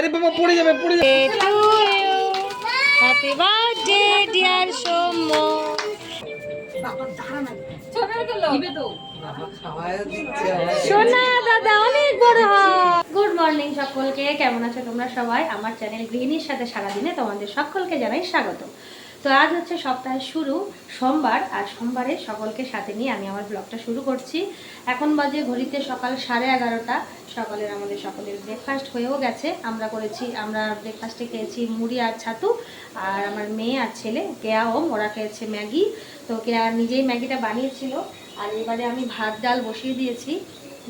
আরে বাবা পড়ে যাবে পড়ে যাবে। Happy birthday dear Soumya. সোনা দাদা অনেক বড় গুড মর্নিং সকলকে কেমন আছো তোমরা সবাই? আমার চ্যানেল গৃহিণীর সাথে সারাদিনে তোমাদের সকলকে জানাই স্বাগত। তো আজ হচ্ছে সপ্তাহের শুরু, সোমবার, আর সোমবারে সকলকে সাথে নিয়ে আমি আমার ব্লগটা শুরু করছি। এখন বাজে ঘড়িতে সকাল সাড়ে এগারোটা, সকালের আমাদের সকলের ব্রেকফাস্ট হয়েও গেছে। আমরা করেছি, আমরা ব্রেকফাস্টে খেয়েছি মুড়ি আর ছাতু, আর আমার মেয়ে আর ছেলে, কেয়া ওম, ওরা খেয়েছে ম্যাগি। তো কেয়া নিজেই ম্যাগিটা বানিয়েছিল, আর এবারে আমি ভাত ডাল বসিয়ে দিয়েছি।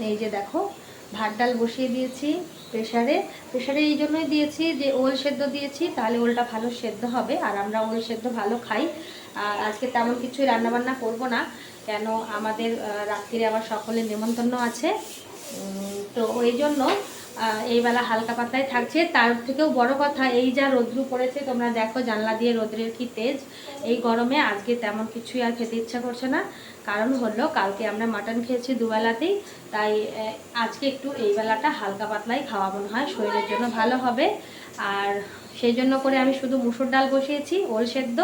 এই যে দেখো, ভাত ডাল বসিয়ে দিয়েছি। প্রেশারে প্রেশারে এই জন্যই দিয়েছি যে ওল সেদ্ধ দিয়েছি, তাহলে ওলটা ভালো সেদ্ধ হবে আর আমরা ওল সেদ্ধ ভালো খাই। আর আজকে তেমন কিছুই রান্নাবান্না করব না, কেন আমাদের রাত্রিরে আবার সকলের নেমন্তন্ন আছে। তো ওই জন্য এই বেলা হালকা পাতলাই থাকছে। তার থেকেও বড় কথা, এই যা রোদ্রু পড়েছে, তোমরা দেখো জানলা দিয়ে রোদ্রের কি তেজ। এই গরমে আজকে তেমন কিছুই আর খেতে ইচ্ছা করছে না। কারণ হলো, কালকে আমরা মাটন খেয়েছি দুবেলাতেই। তাই আজকে একটু এই বেলাটা হালকা পাতলাই খাওয়া মনে হয়, শরীরের জন্য ভালো হবে। আর সেই জন্য করে আমি শুধু মুসুর ডাল বসিয়েছি, ওল সেদ্ধ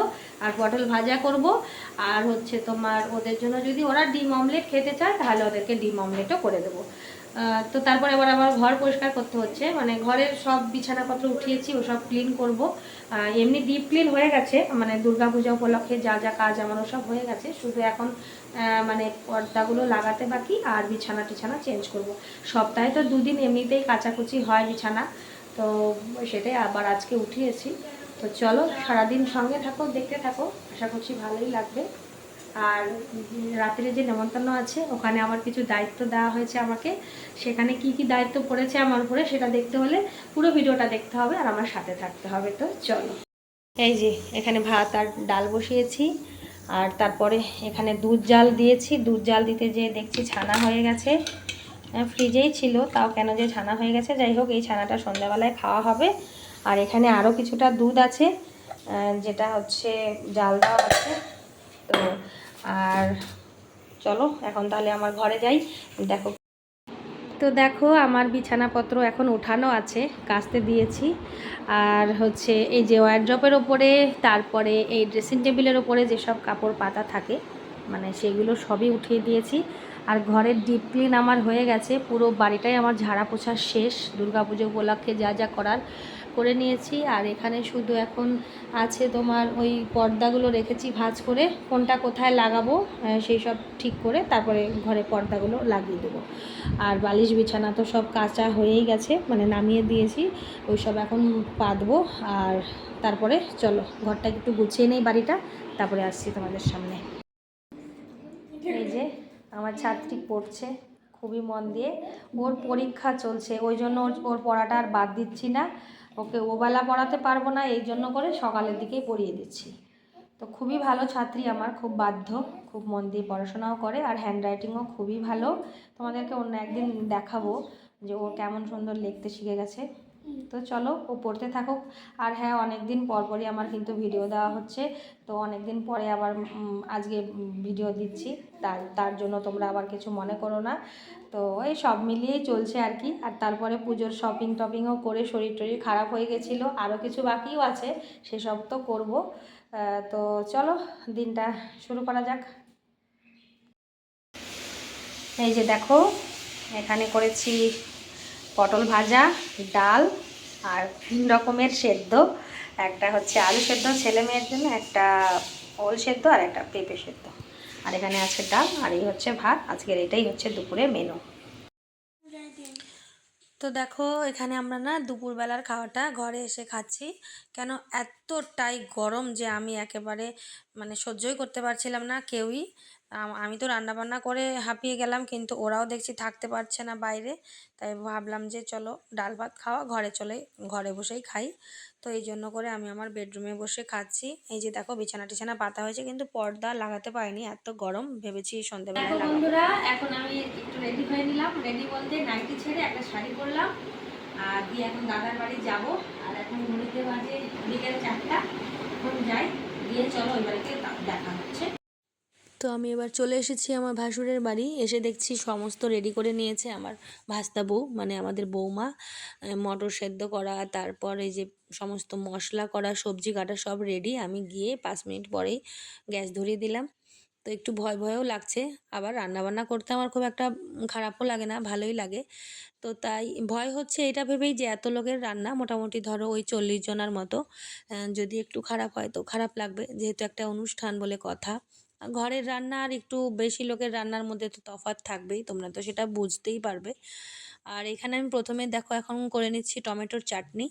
আর পটল ভাজা করব। আর হচ্ছে তোমার, ওদের জন্য যদি ওরা ডিম অমলেট খেতে চায়, তাহলে ওদেরকে ডিম অমলেটও করে দেবো। তো তারপরে আবার ঘর পরিষ্কার করতে হচ্ছে। মানে ঘরের সব বিছানাপত্র উঠিয়েছি ওসব ক্লিন করব। এমনি ডিপ ক্লিন হয়ে গেছে মানে দুর্গা পূজা উপলক্ষে যা যা কাজ আমার সব হয়ে গেছে। শুধু এখন মানে পর্দাগুলো লাগাতে বাকি আর বিছানা টিছানা চেঞ্জ করব। সপ্তাহে তো দুদিন এমনিতেই কাচাকুচি হয় বিছানা, তো সেটাই আবার আজকে উঠিয়েছি। তো চলো, সারাদিন সঙ্গে থাকো, দেখতে থাকো। আশা করছি ভালোই লাগবে। আর রাত্রে যে নেমন্তন্ন আছে ওখানে আমার কিছু দায়িত্ব দেওয়া হয়েছে আমাকে। সেখানে কি কি দায়িত্ব পড়েছে আমার উপরে সেটা দেখতে হলে পুরো ভিডিওটা দেখতে হবে আর আমার সাথে থাকতে হবে তো চলো। এই যে এখানে ভাত আর ডাল বসিয়েছি আর তারপরে এখানে দুধ জাল দিয়েছি। দুধ জাল দিতে যে দেখছি ছানা হয়ে গেছে। আহ, ফ্রিজেই ছিল তাও কেন যে ছানা হয়ে গেছে? যাই হোক এই ছানাটা সন্ধ্যাবেলায় খাওয়া হবে। আর এখানে আরও কিছুটা দুধ আছে যেটা হচ্ছে জাল দেওয়া আছে তো আর চলো, এখন তাহলে আমার ঘরে যাই। দেখো। তো দেখো, আমার বিছানাপত্র এখন উঠানো আছে, কাচতে দিয়েছি। আর হচ্ছে এই যে ওয়ারড্রপের ওপরে, তারপরে এই ড্রেসিং টেবিলের ওপরে যেসব কাপড় পাতা থাকে মানে সেগুলো সবই উঠিয়ে দিয়েছি। আর ঘরের ডিপ ক্লিন আমার হয়ে গেছে। পুরো বাড়িটাই আমার ঝাড়া পোছা শেষ। দুর্গাপুজো উপলক্ষে যা যা করার করে নিয়েছি। আর এখানে শুধু এখন আছে তোমার ওই পর্দাগুলো রেখেছি ভাঁজ করে। কোনটা কোথায় লাগাবো সেই সব ঠিক করে তারপরে ঘরে পর্দাগুলো লাগিয়ে দেবো। আর বালিশ বিছানা তো সব কাঁচা হয়েই গেছে মানে নামিয়ে দিয়েছি। ওই সব এখন পাতবো। আর তারপরে চলো, ঘরটা একটু গুছিয়ে নেই বাড়িটা। তারপরে আসছি তোমাদের সামনে। এই যে আমার ছাত্রী পড়ছে, খুবই মন দিয়ে। ওর পরীক্ষা চলছে, ওই জন্য ওর- পড়াটা আর বাদ দিচ্ছি না। ওকে ওবেলা পড়াতে পারব না, এই জন্য করে সকালের দিকেই পড়িয়ে দিচ্ছি। তো খুবই ভালো ছাত্রী আমার, খুব বাধ্য, খুব মন দিয়ে পড়াশোনাও করে আর হ্যান্ডরাইটিংও খুবই ভালো। তোমাদেরকে অন্য একদিন দেখাবো যে ও কেমন সুন্দর লিখতে শিখে গেছে। তো চলো, ও পড়তে থাকুক। আর হ্যাঁ অনেক দিন পর পরই আমার কিন্তু ভিডিও দেওয়া হচ্ছে। তো অনেক দিন পরে আবার আজকে ভিডিও দিচ্ছি। তার তার জন্য তোমরা আবার কিছু মনে করো না। তো এই সব মিলিয়েই চলছে আর কি। আর তারপরে পুজোর শপিং টপিংও করে শরীর টরীর খারাপ হয়ে গেছিল। আরও কিছু বাকিও আছে, সেসব তো করব। তো চলো, দিনটা শুরু করা যাক। এই যে দেখো, এখানে করেছি পটল ভাজা, ডাল আর তিন রকমের সেদ্ধ। একটা হচ্ছে আলু সেদ্ধ ছেলে মেয়ের জন্য, একটা ওল সেদ্ধ আর একটা পেঁপে সেদ্ধ। আর এখানে আছে ডাল, আর এই হচ্ছে ভাত। আজকের এটাই হচ্ছে দুপুরে মেনু তো দেখো, এখানে আমরা না দুপুরবেলার খাওয়াটা ঘরে এসে খাচ্ছি। কেন এতটাই গরম যে আমি একেবারে মানে সহ্যই করতে পারছিলাম না কেউই। আম- তো রান্না বান্না করে হাঁপিয়ে গেলাম কিন্তু ওরাও দেখছি থাকতে পারছে না বাইরে। তাই ভাবলাম যে চলো ডাল ভাত খাওয়া ঘরে চলে ঘরে বসেই খাই। তো এই জন্য করে আমি আমার বেডরুমে বসে খাচ্ছি। এই যে দেখো বিছানা টিছানা পাতা হয়েছে কিন্তু পর্দা লাগাতে পারিনি এত গরম ভেবেছি সন্ধ্যেবেলায় লাগাবো। বন্ধুরা এখন আমি একটু রেডি হয়ে নিলাম। রেডি বলতে নাইটি ছেড়ে একটা শাড়ি পরলাম আর দিয়ে এখন দাদার বাড়ি যাব। আর এখন ঘড়িতে বাজে বিকেল চারটা এখন যাই দিয়ে চলো ওই বাড়িতে দেখা হচ্ছে। তো আমি এবার চলে এসেছি আমার ভাসুরের বাড়ি। এসে দেখছি সমস্ত রেডি করে নিয়েছে আমার ভাস্তা বউ মানে আমাদের বৌমা মটর সেদ্ধ করা, তারপর এই যে সমস্ত মশলা করা, সবজি কাটা সব রেডি আমি গিয়ে পাঁচ মিনিট পরেই গ্যাস ধরিয়ে দিলাম। তো একটু ভয় ভয়ও লাগছে। আবার রান্নাবান্না করতে আমার খুব একটা খারাপও লাগে না, ভালোই লাগে। তো তাই ভয় হচ্ছে এটা ভেবেই যে এত লোকের রান্না মোটামুটি ধরো ওই চল্লিশ জনের মতো যদি একটু খারাপ হয় তো খারাপ লাগবে। যেহেতু একটা অনুষ্ঠান বলে কথা। ঘরের রান্না আর একটু বেশি লোকের রান্নার মধ্যে তো তফাৎ থাকবেই, তোমরা তো সেটা বুঝতেই পারবে। আর এখানে আমি প্রথমে দেখো এখন করে নিচ্ছি টমেটোর চাটনি।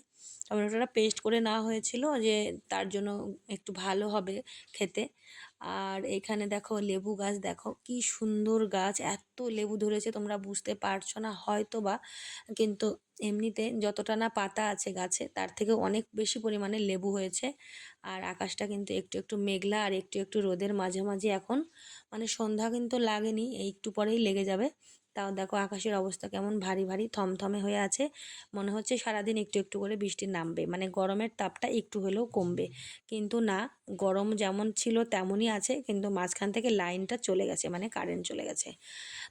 টমেটোটা পেস্ট করে নেওয়া হয়েছিল যে তার জন্য একটু ভালো হবে খেতে। আর এখানে দেখো লেবু গাছ, দেখো কি সুন্দর গাছ, এত লেবু ধরেছে তোমরা বুঝতে পারছ না হয়তো বা কিন্তু এমনিতে যতটা না পাতা আছে গাছে, তার থেকে অনেক বেশি পরিমাণে লেবু হয়েছে। আর আকাশটা কিন্তু একটু একটু মেঘলা আর একটু একটু রোদের মাঝামাঝি এখন মানে সন্ধ্যা কিন্তু লাগেনি, এই একটু পরেই লেগে যাবে। তাও দেখো আকাশের অবস্থা কেমন ভারী ভারী, থমথমে হয়ে আছে। মনে হচ্ছে সারাদিন একটু একটু করে বৃষ্টি নামবে। মানে গরমের তাপটা একটু হলেও কমবে। কিন্তু না, গরম যেমন ছিল তেমনই আছে, কিন্তু মাঝখান থেকে লাইনটা চলে গেছে মানে কারেন্ট চলে গেছে।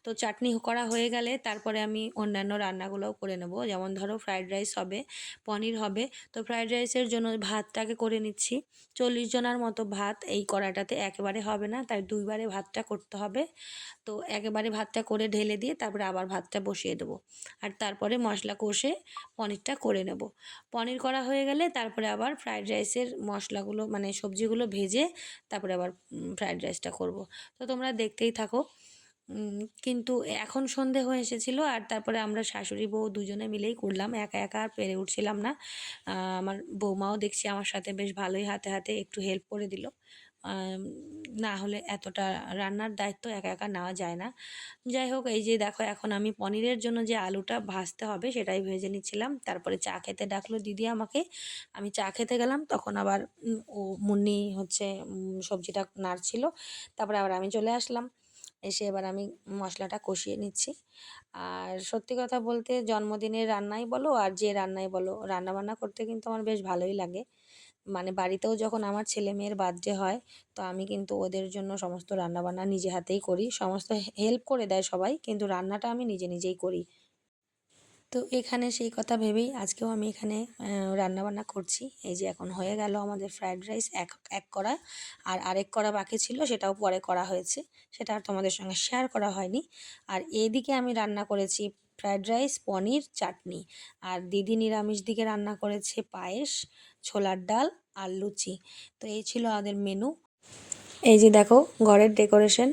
তো চাটনি করা হয়ে গেলে তারপরে আমি অন্যান্য রান্নাগুলোও করে নেব। যেমন ধরো ফ্রাইড রাইস হবে, পনির হবে। তো ফ্রাইড রাইসের জন্য ভাতটাকে করে নিচ্ছি। চল্লিশ জনার মতো ভাত, এই কড়াটাতে একেবারে হবে না, তাই দুইবারে ভাতটা করতে হবে। তো একেবারে ভাতটা করে ঢেলে দিয়ে তারপরে আবার ভাতটা বসিয়ে দেবো। আর তারপরে মশলা কষে পনিরটা করে নেব। পনির করা হয়ে গেলে তারপরে আবার ফ্রাইড রাইসের মশলাগুলো মানে সবজিগুলো ভেজে তারপরে আবার ফ্রাইড রাইসটা করব। তো তোমরা দেখতেই থাকো। কিন্তু এখন সন্ধে হয়ে এসেছিল আর তারপরে আমরা শাশুড়ি বউ দুজনে মিলেই করলাম। একা একা আর পেরে উঠছিলাম না। আমার বৌমাও দেখছি আমার সাথে বেশ ভালোই হাতে হাতে একটু হেল্প করে দিল। না হলে এতটা রান্নার দায়িত্ব একা একা নেওয়া যায় না। যাই হোক, এই যে দেখো, এখন আমি পনিরের জন্য যে আলুটা ভাজতে হবে সেটাই ভেজে নিচ্ছিলাম। তারপরে চা খেতে ডাকলো দিদি আমাকে। আমি চা খেতে গেলাম, তখন আবার ও মুন্নি হচ্ছে সবজিটা নাড়ছিল। তারপরে আবার আমি চলে আসলাম। এসে এবার আমি মশলাটা কষিয়ে নিচ্ছি। আর সত্যি কথা বলতে, জন্মদিনের রান্নাই বলো আর যে রান্নাই বলো রান্না বান্না করতে কিন্তু আমার বেশ ভালোই লাগে। মানে বাড়িতেও যখন আমার ছেলে মেয়ের বার্থডে হয়, তো আমি কিন্তু ওদের জন্য সমস্ত রান্নাবান্না নিজে হাতেই করি। সমস্ত হেল্প করে দেয় সবাই, কিন্তু রান্নাটা আমি নিজে নিজেই করি। তো এখানে সেই কথা ভেবেই আজকেও আমি এখানে রান্নাবান্না করছি। এই যে এখন হয়ে গেল আমাদের ফ্রায়েড রাইস এক এক করা আর আরেক করা বাকি ছিল, সেটাও পরে করা হয়েছে। সেটা আর তোমাদের সঙ্গে শেয়ার করা হয়নি। আর এদিকে আমি রান্না করেছি ফ্রায়েড রাইস পনির, চাটনি। আর দিদি নিরামিষ দিকে রান্না করেছে পায়েস, ছোলার ডাল আর লুচি। তো এই ছিল আমাদের মেনু এই যে দেখো, ঘরের ডেকোরেশন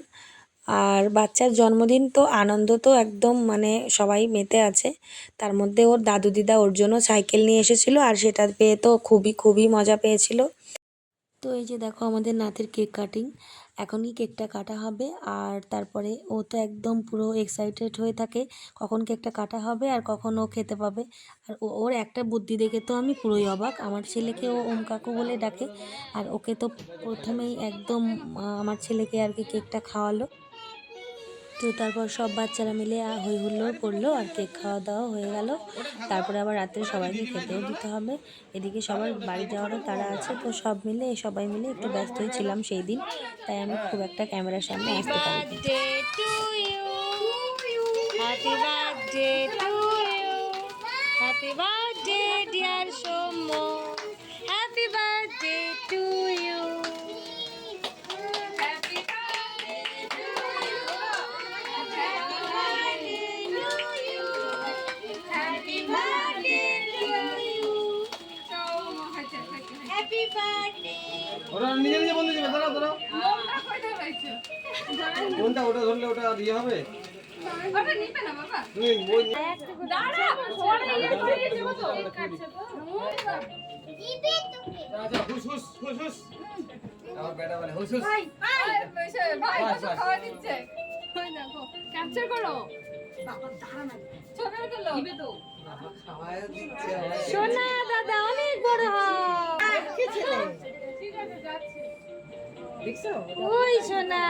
আর বাচ্চার জন্মদিন তো আনন্দ তো একদম মানে সবাই মেতে আছে। তার মধ্যে ওর দাদু দিদা ওর জন্য সাইকেল নিয়ে এসেছিল আর সেটা পেয়ে তো খুবই খুবই মজা পেয়েছিল। তো এই যে দেখো আমাদের নাতের কেক কাটিং। এখনই কেকটা কাটা হবে আর তারপরে ও তো একদম পুরো এক্সাইটেড হয়ে থাকে কখন কেকটা কাটা হবে আর কখন ও খেতে পাবে। আর ওর একটা বুদ্ধি দেখে তো আমি পুরোই অবাক। আমার ছেলেকে ও ওম কাকু বলে ডাকে। আর ওকে তো প্রথমেই একদম আমার ছেলেকে আর কি কেকটা খাওয়ালো। তো তারপর সব বাচ্চারা মিলে হই হুল্লোড় করল, আর কেক খাওয়া দাওয়া হয়ে গেল। তারপরে আবার রাত্রে সবাইকে খেতেও দিতে হবে। এদিকে সবার বাড়ি যাওয়ারও তারা আছে, তো সব মিলে, সবাই মিলে একটু ব্যস্ত হয়েছিলাম সেই দিন। তাই আমি খুব একটা ক্যামেরার সামনে আসতে you. ওটা নিজে নিজে বন্ধ যাবে দাঁড়াও দাঁড়াও। কোনটা ওটা ধরলে ওটা ইয়ে হবে? তুমি ওই আচ্ছা, হুস হুস হুস হুস। আমার বেটা বলে হুস হুস। ক্যাপচার করো। সোনা দাদা অনেক বড় হয়। ওই সোনা।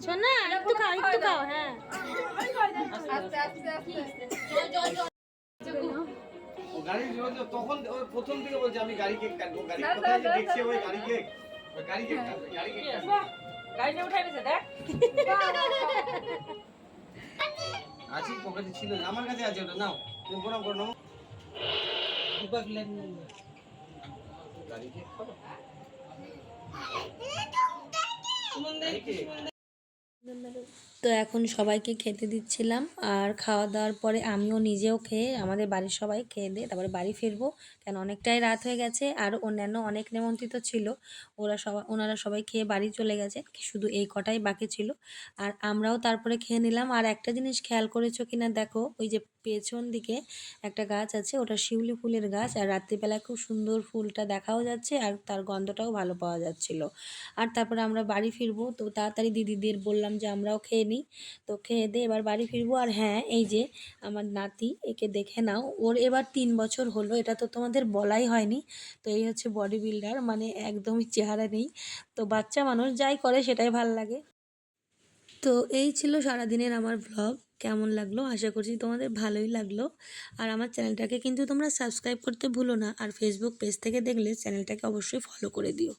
সোনা একটু খাও একটু খাও হ্যাঁ। তখন প্রথম থেকে বলছে আমি গাড়ি কেক কাটবো গাড়ি কোথায় দেখছি ওই গাড়ি কেক? ওই গাড়ি কেক গাড়ি কেক কাটবে। উঠাই দেখ। আছে পকেটে ছিল আমার কাছে আছে ওটা নাও। তুমি প্রণাম করে তো এখন সবাইকে খেতে দিচ্ছিলাম আর খাওয়া দাওয়ার পরে আমিও নিজেও খেয়ে আমাদের বাড়ির সবাই খেয়ে দিয়ে তারপরে বাড়ি ফিরবো কেন অনেকটাই রাত হয়ে গেছে আর অন্যান্য অনেক নেমন্ত্রিত ছিল ওরা সবাই ওনারা সবাই খেয়ে বাড়ি চলে গেছে শুধু এই কটাই বাকি ছিল আর আমরাও তারপরে খেয়ে নিলাম আর একটা জিনিস খেয়াল করেছ কিনা দেখো ওই যে পেছন দিকে একটা গাছ আছে, ওটা শিউলি ফুলের গাছ। আর রাত্রিবেলা খুব সুন্দর ফুলটা দেখাও যাচ্ছে আর তার গন্ধটাও ভালো পাওয়া যাচ্ছিল। আর তারপরে আমরা বাড়ি ফিরবো, তো তাড়াতাড়ি দিদিদের বললাম যে আমরাও খেয়ে নিই। তো খেয়ে দিয়ে এবার বাড়ি ফিরবো। আর হ্যাঁ এই যে আমার নাতি, একে দেখে নাও, ওর এবার তিন বছর হলো, এটা তো তোমাদের বলাই হয়নি। তো এই হচ্ছে বডি বিল্ডার মানে একদমই চেহারা নেই। তো বাচ্চা মানুষ যাই করে, সেটাই ভালো লাগে। তো এই ছিল সারাদিনের আমার ব্লগ কেমন লাগল? আশা করছি তোমাদের ভালোই লাগল। আর আমার চ্যানেলটাকে কিন্তু তোমরা সাবস্ক্রাইব করতে ভুলো না। আর ফেসবুক পেজ থেকে দেখলে চ্যানেলটাকে অবশ্যই ফলো করে দিও।